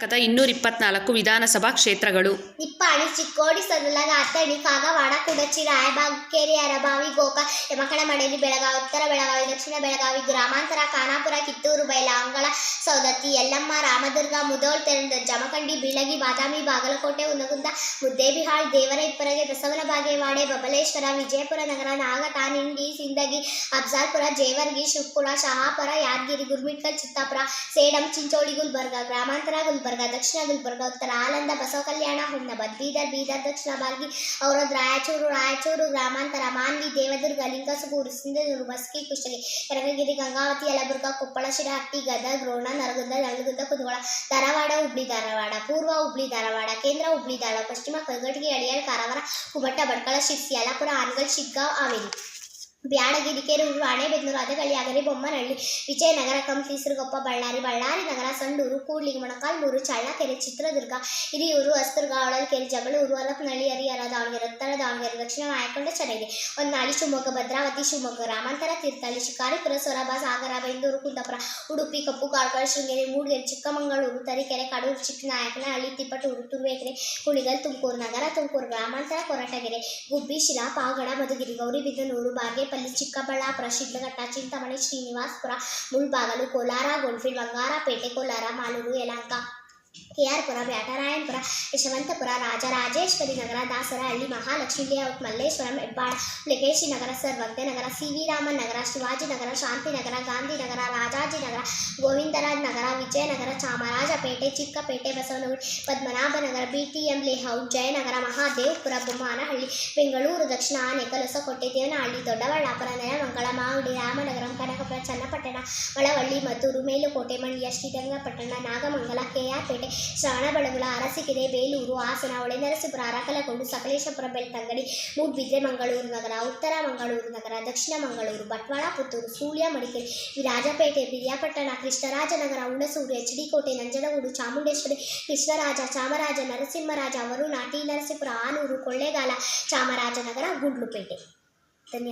ಕರ್ನಾಟಕದ ಇನ್ನೂರ ಇಪ್ಪತ್ನಾಲ್ಕು ವಿಧಾನಸಭಾ ಕ್ಷೇತ್ರಗಳು. ನಿಪ್ಪಾಣಿ ಚಿಕ್ಕೋಡಿ ಸದಲ ಅತ್ತಣಿ ಕಾಗವಾಡ, ಕುಡಚಿ, ರಾಯಬಾಗ್, ಕೆರೆ, ಅರಬಾವಿ, ಗೋಕ ಯಮಕಳ ಮಡೇಲಿ ಬೆಳಗಾವಿ, ಉತ್ತರ ಬೆಳಗಾವಿ, ದಕ್ಷಿಣ ಬೆಳಗಾವಿ, ಗ್ರಾಮಾಂತರ, ಖಾನಾಪುರ, ಕಿತ್ತೂರು, ಬೈಲಾಂಗಳ ಸೌದತ್ತಿ ಯಲ್ಲಮ್ಮ, ರಾಮದುರ್ಗ, ಮುದೋಳ್ ತೆರಂದ ಜಮಖಂಡಿ, ಬೀಳಗಿ, ಬಾದಾಮಿ, ಬಾಗಲಕೋಟೆ, ಉನಗುಂದ, ಮುದ್ದೇಬಿಹಾಳ್ ದೇವರ ಇಪ್ಪರಗೆ ಬಸವನ ಬಾಗೇವಾಡೆ, ಬಬಲೇಶ್ವರ, ವಿಜಯಪುರ ನಗರ, ನಾಗಠ, ನಿಂಡಿ, ಸಿಂದಗಿ, ಅಫ್ಜಾಲ್ಪುರ, ಜೇವರ್ಗಿ, ಶಿವಪುರ, ಶಹಾಪುರ, ಯಾದಗಿರಿ, ಗುರ್ಮಿಟ್ಕಲ್, ಚಿತ್ತಾಪುರ, ಸೇಡಂ, ಚಿಂಚೋಳಿ, ಗುಲ್ಬರ್ಗ, ಗ್ರಾಮಾಂತರ, ಗುಲ್ಬರ್ಗ. ದಕ್ಷಿಣ ಗುಲ್ಬರ್ಗ ಉತ್ತರ ಆಲಂದ ಬಸವ ಕಲ್ಯಾಣ ಹುಮ್ನಾಬಾದ್ ಬೀದರ್ ಬೀದರ್, ದಕ್ಷಿಣ ಬಾಲ್ಗಿ ಔರದ್ ರಾಯಚೂರು ರಾಯಚೂರು, ಗ್ರಾಮಾಂತರ, ಮಾನ್ವಿ, ದೇವದುರ್ಗ ಲಿಂಗಸಗೂರು ಸಿಂಧನೂರು ಮಸ್ಕಿ ಕುಷ್ಟಗಿ ಕನಕಗಿರಿ ಗಂಗಾವತಿ, ಯಲಬುರ್ಗ, ಕೊಪ್ಪಳ ಶಿರಹಟ್ಟಿ ಗದಗ, ರೋಣ, ನರಗುಂದ ನಲಗುಂದ ಕುಂದಗೋಳ, ಧಾರವಾಡ, ಹುಬ್ಳಿ, ಧಾರವಾಡ, ಪೂರ್ವ ಹುಬ್ಳಿ, ಧಾರವಾಡ, ಕೇಂದ್ರ ಹುಬ್ಳಿ, ಧಾರವಾಡ, ಪಶ್ಚಿಮ ಕಲಘಟಗಿ ಅಳಿಯಾಳ್ ಕಾರವಾರ ಕುಮಟ ಭಟ್ಕಳ ಶಿರ್ಸಿ ಯಲಪುರ ಆನ್ಗಲ್, ಶಿಗ್ಗಾಂವ್ ಹಾವೇರಿ ಬ್ಯಾಡಗಿರಿ ಕೆರೂರು ರಾಣೆಬೆನ್ನೂರು ಅದಗಳಿ ಅಗರಿ ಬೊಮ್ಮನಹಳ್ಳಿ, ವಿಜಯನಗರ ಕಂಪ್ಲಿ ಬಳ್ಳಾರಿ ಬಳ್ಳಾರಿ, ನಗರ, ಸಂಡೂರು, ಕೂಡ್ಲಿಗಿ, ಮೊಣಕಾಲ್ಮೂರು ಚಳ್ಳಕೆರೆ ಚಿತ್ರದುರ್ಗ, ಹಿರಿಯೂರು ಹೊಸದುರ್ಗ ಹೊಳಲ್ಕೆರೆ ಜಗಳೂರು ಹರಪನಹಳ್ಳಿ ಹರಿಹರ, ದಾವಣಗೆರೆ, ಉತ್ತರ ದಾವಣಗೆರೆ, ದಕ್ಷಿಣ ಮಾಯಕೊಂಡ ಚೆನ್ನೈ ಹೊನ್ನಾಳಿ, ಶಿವಮೊಗ್ಗ, ಭದ್ರಾವತಿ, ಶಿವಮೊಗ್ಗ, ರಾಮಾಂತರ, ತೀರ್ಥಹಳ್ಳಿ, ಶಿಕಾರಿಪುರ, ಸೊರಬ, ಸಾಗರ, ಬೆಂದೂರು, ಕುಂದಾಪುರ, ಉಡುಪಿ, ಕಪ್ಪು ಕಾರ್ಕಳ ಶೃಂಗೇರಿ, ಮೂಡಿಗೆರೆ, ಚಿಕ್ಕಮಗಳೂರು, ತರೀಕೆರೆ, ಕಡೂರು, ಚಿಕ್ಕನಾಯಕನಹಳ್ಳಿ ತಿಪ್ಪಟೂರು ತುರುವೇಕೆರೆ, ಕುಣಿಗಲ್, ತುಮಕೂರು ನಗರ, ತುಮಕೂರು ಗ್ರಾಮಾಂತರ, ಕೊರಟಗೆರೆ, ಗುಬ್ಬಿ ಶಿರಾ ಪಾವಗಡ ಮಧುಗಿರಿ, ಗೌರಿಬಿದನೂರು ಬಾಗೇಪಲ್ಲಿ తాడేపల్లి చిక్కబళ్ళాపుర శిడ్లఘట్ట చింతమణి శ్రీనివాస్పుర ముల్బాగలు కోలార గొల్ఫిడ్ బంగారాపేట కోలారా మాలూరు ఎలాంక. ಮಾಲೂರು ಆರ್ ಕೆಆರ್ಪುರ ಬ್ಯಾಟರಾಯನಪುರ, ಯಶವಂತಪುರ, ರಾಜರಾಜೇಶ್ವರಿ ನಗರ, ದಾಸರಹಳ್ಳಿ ಮಹಾಲಕ್ಷ್ಮೀ ಲೇಔಟ್ ಮಲ್ಲೇಶ್ವರಂ, ಹೆಬ್ಬಾಳ, ಲಿಗೇಶಿ ನಗರ ಸರ್ವಂತೆ ನಗರ ಸಿ ವಿ ರಾಮನ್ ನಗರ ಶಿವಾಜಿನಗರ ಶಾಂತಿನಗರ ಗಾಂಧಿನಗರ ರಾಜಾಜಿನಗರ ಗೋವಿಂದರಾಜ್ ನಗರ, ವಿಜಯನಗರ, ಚಾಮರಾಜಪೇಟೆ, ಚಿಕ್ಕಪೇಟೆ, ಬಸವನಗುಡಿ ಪದ್ಮನಾಭನಗರ ಎಂ ಲೇಔಟ್, ಜಯನಗರ, ಮಹಾದೇವಪುರ, ಬೊಮ್ಮನಹಳ್ಳಿ, ಬೆಂಗಳೂರು, ದಕ್ಷಿಣ ಆನೇಕಲ್ ಹೊಸಕೋಟೆ ದೇವನಹಳ್ಳಿ, ದೊಡ್ಡಬಳ್ಳಾಪುರ, ನೆಲಮಂಗಲ, ಮಾವುಡಿ, ರಾಮನಗರಂ, ಕನಕಪುರ, ಚನ್ನಪಟ್ಟಣ, ಮಳವಳ್ಳಿ, ಮದ್ದೂರು, ಮೇಲುಕೋಟೆ, ಮಂಡ್ಯ, ಶ್ರೀರಂಗಪಟ್ಟಣ, ನಾಗಮಂಗಲ, ಕೆಆರ್ಪೇಟೆ ಶ್ರವಣಬೆಳಗೊಳ ಅರಸೀಕೆರೆ, ಬೇಲೂರು, ಹಾಸನ, ಹೊಳೆನರಸೀಪುರ ಅರಕಲಗೊಂಡು ಸಕಲೇಶಪುರ, ಬೆಳ್ತಂಗಡಿ, ಮೂಡ್ಬಿದ್ರೆ, ಮಂಗಳೂರು ನಗರ, ಉತ್ತರ ಮಂಗಳೂರು ನಗರ, ದಕ್ಷಿಣ Mangaluru, Bantwal, Puttur, Sullia, Madikeri Virajpet Periyapatna, Krishnarajanagara, Hunsur H D Kote Nanjangud, Chamundeshwari, Krishnaraja, Chamaraja, Narasimharaja Varuna T Narasipur, Hanur, Kollegal, Chamarajanagar, Gundlupet.